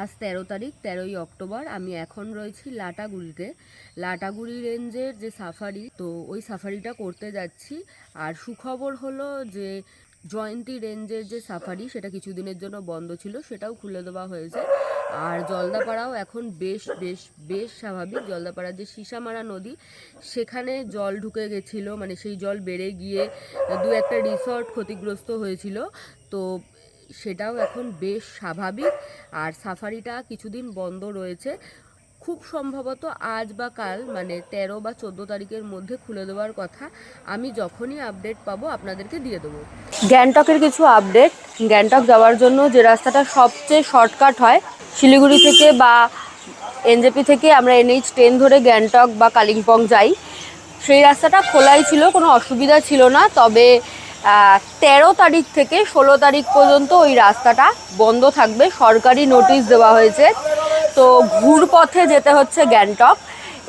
আজ তেরো তারিখ, তেরোই অক্টোবর। আমি এখন রয়েছি লাটাগুড়িতে। লাটাগুড়ি রেঞ্জের যে সাফারি, তো ওই সাফারিটা করতে যাচ্ছি। আর সুখবর হলো যে জয়ন্তী রেঞ্জের যে সাফারি, সেটা কিছুদিনের জন্য বন্ধ ছিল, সেটাও খুলে দেওয়া হয়েছে। আর জলদাপাড়াও এখন বেশ বেশ বেশ স্বাভাবিক। জলদাপাড়ার যে সিসামারা নদী, সেখানে জল ঢুকে গেছিল। মানে সেই জল বেড়ে গিয়ে দু একটা রিসর্ট ক্ষতিগ্রস্ত হয়েছিল। তো সেটাও এখন বেশ স্বাভাবিক। আর সাফারিটা কিছুদিন বন্ধ রয়েছে। খুব সম্ভবত আজ বা কাল মানে তেরো বা চোদ্দ তারিখের মধ্যে খুলে দেওয়ার কথা। আমি যখনই আপডেট পাবো, আপনাদেরকে দিয়ে দেবো। গ্যাংটকের কিছু আপডেট গ্যাংটক যাওয়ার জন্য যে রাস্তাটা সবচেয়ে শর্টকাট হয়, শিলিগুড়ি থেকে বা এনজেপি থেকে আমরা এনএইচ ট্রেন ধরে গ্যাংটক বা কালিম্পং যাই। সেই রাস্তাটা খোলাই ছিল, কোনো অসুবিধা ছিল না। তবে তেরো তারিখ থেকে ষোলো তারিখ পর্যন্ত ওই রাস্তাটা বন্ধ থাকবে। সরকারি নোটিশ দেওয়া হয়েছে। তো ঘুরপথে যেতে হচ্ছে গ্যাংটক।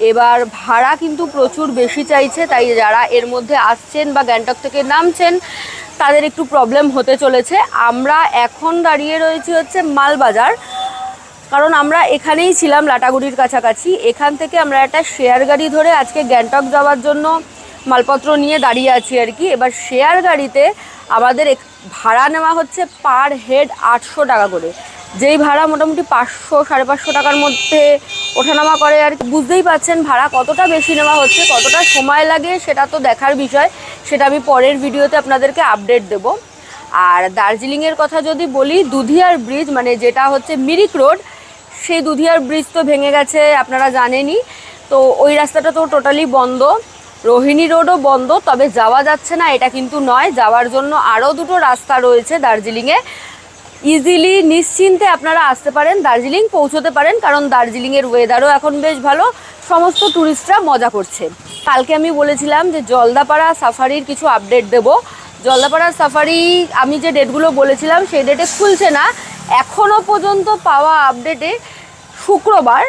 এবার ভাড়া কিন্তু প্রচুর বেশি চাইছে, তাই যারা এর মধ্যে আসছেন বা গ্যাংটক থেকে নামছেন, তাদের একটু প্রবলেম হতে চলেছে। আমরা এখন দাঁড়িয়ে রয়েছি হচ্ছে মালবাজার। কারণ আমরা এখানেই ছিলাম লাটাগুড়ির কাছাকাছি। এখান থেকে আমরা একটা শেয়ার গাড়ি ধরে আজকে গ্যাংটক যাওয়ার জন্য মালপত্র নিয়ে দাঁড়িয়ে আছি আর কি। এবার শেয়ার গাড়িতে আমাদের ভাড়া নেওয়া হচ্ছে পার হেড আটশো টাকা করে। যেই ভাড়া মোটামুটি পাঁচশো, সাড়ে পাঁচশো টাকার মধ্যে ওঠানামা করে আর কি। বুঝতেই পাচ্ছেন ভাড়া কতটা বেশি নেওয়া হচ্ছে, কতটা সময় লাগে সেটা তো দেখার বিষয়। সেটা আমি পরের ভিডিওতে আপনাদেরকে আপডেট দেবো। আর দার্জিলিংয়ের কথা যদি বলি, দুধিয়ার ব্রিজ মানে যেটা হচ্ছে মিরিক রোড সেই দুধিয়ার ব্রিজ তো ভেঙে গেছে, আপনারা জানেনই। তো ওই রাস্তাটা তো টোটালি বন্ধ। রোহিণী রোডও বন্ধ, তবে যাওয়া যাচ্ছে না, এটা কিন্তু নয়। যাওয়ার জন্য আরও দুটো রাস্তা রয়েছে দার্জিলিংয়ে। ইজিলি নিশ্চিন্তে আপনারা আসতে পারেন, দার্জিলিং পৌঁছতে পারেন, কারণ দার্জিলিংয়ের ওয়েদারও এখন বেশ ভালো। সমস্ত ট্যুরিস্টরা মজা করছে। কালকে আমি বলেছিলাম যে জলদাপাড়া সাফারির কিছু আপডেট দেব। জলদাপাড়া সাফারি, আমি যে ডেটগুলো বলেছিলাম, সেই ডেটে খুলছে না। এখনও পর্যন্ত পাওয়া আপডেটে শুক্রবার,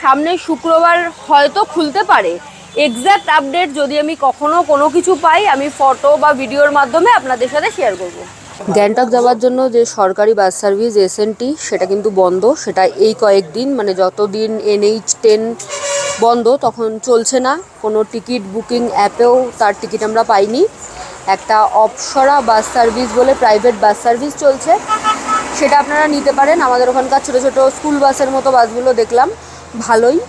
সামনে শুক্রবার হয়তো খুলতে পারে। এক্স্যাক্ট আপডেট যদি আমি কখনো কোনো কিছু পাই, আমি ফটো বা ভিডিওর মাধ্যমে আপনাদের সাথে শেয়ার করব। গ্যাংটক যাওয়ার জন্য যে সরকারি বাস সার্ভিস এসএনটি সেটা কিন্তু বন্ধ। সেটা এই কয়েকদিন মানে যতদিন এনএইচ টেন বন্ধ, তখন চলছে না। কোনো টিকিট বুকিং অ্যাপেও তার টিকিট আমরা পাইনি। একটা অপসরা বাস সার্ভিস বলে প্রাইভেট বাস সার্ভিস চলছে। সেটা আপনারা নিতে পারেন। আমাদের ওখানকার ছোটো ছোটো স্কুল বাসের মতো বাসগুলো দেখলাম। ভালোই।